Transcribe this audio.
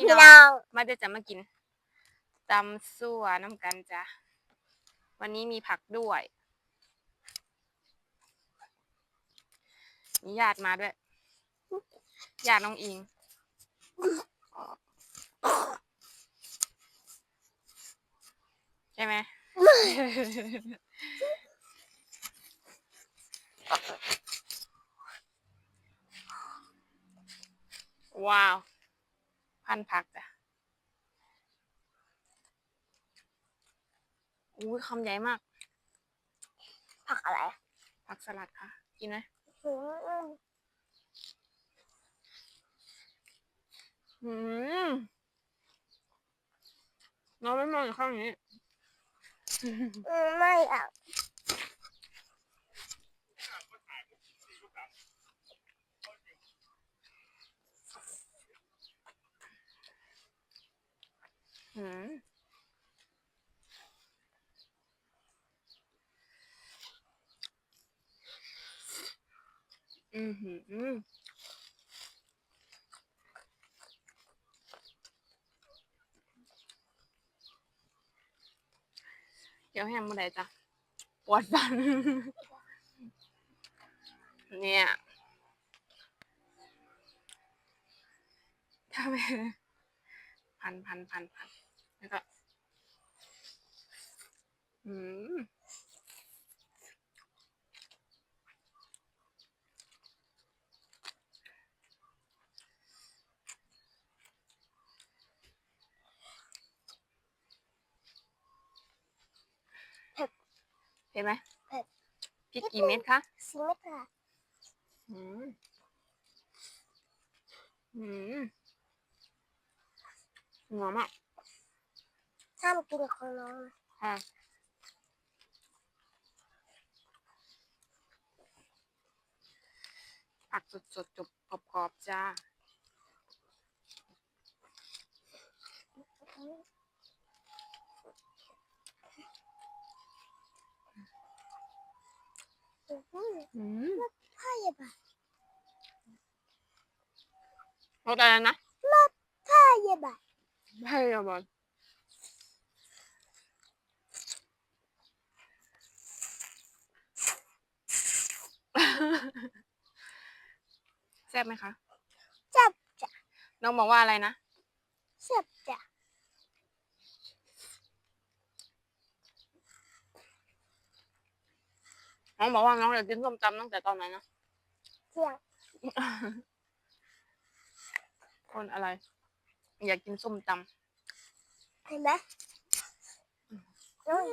พี่น้อง มาเดี๋ยวจะมากินตำซั่วน้ำกันจ้ะ วันนี้มีผักด้วย มีญาติมาด้วย ญาติน้องอิง ใช่ไหม ว้าว พันผักจ้ะอุ้ยคำใหญ่มาก ผักอะไร ผักสลัดค่ะ กินไหมอืมอืมน้องไม่มองอยู่ข้างนี้อืมไม่อะ อืมอืมหืมเดี๋ยวแห้งเมื่อใดจ้ะปวดฟัน เนี่ยทำไมพันพันพันพัน แล้วก็อืมเห็นไหมพริกกี่เม็ดคะสิไม่ค่ะ อืม อืมหัวมาก ห้ามกินของน้องนะค่ะผักสดๆจุบกรอบๆจ้า อืมอืมพ่ออย่าบ่ารสอะไรนะพ่ออย่าบ่าให้อะบอล แซ่บไหมคะ จับจ้ะน้องบอกว่าอะไรนะ จับจ้ะน้องบอกว่าน้องอยากกินส้มตำตั้งแต่ตอนไหนนะ เที่ยงคนอะไร อยากกินส้มตเห็นไหมน้อง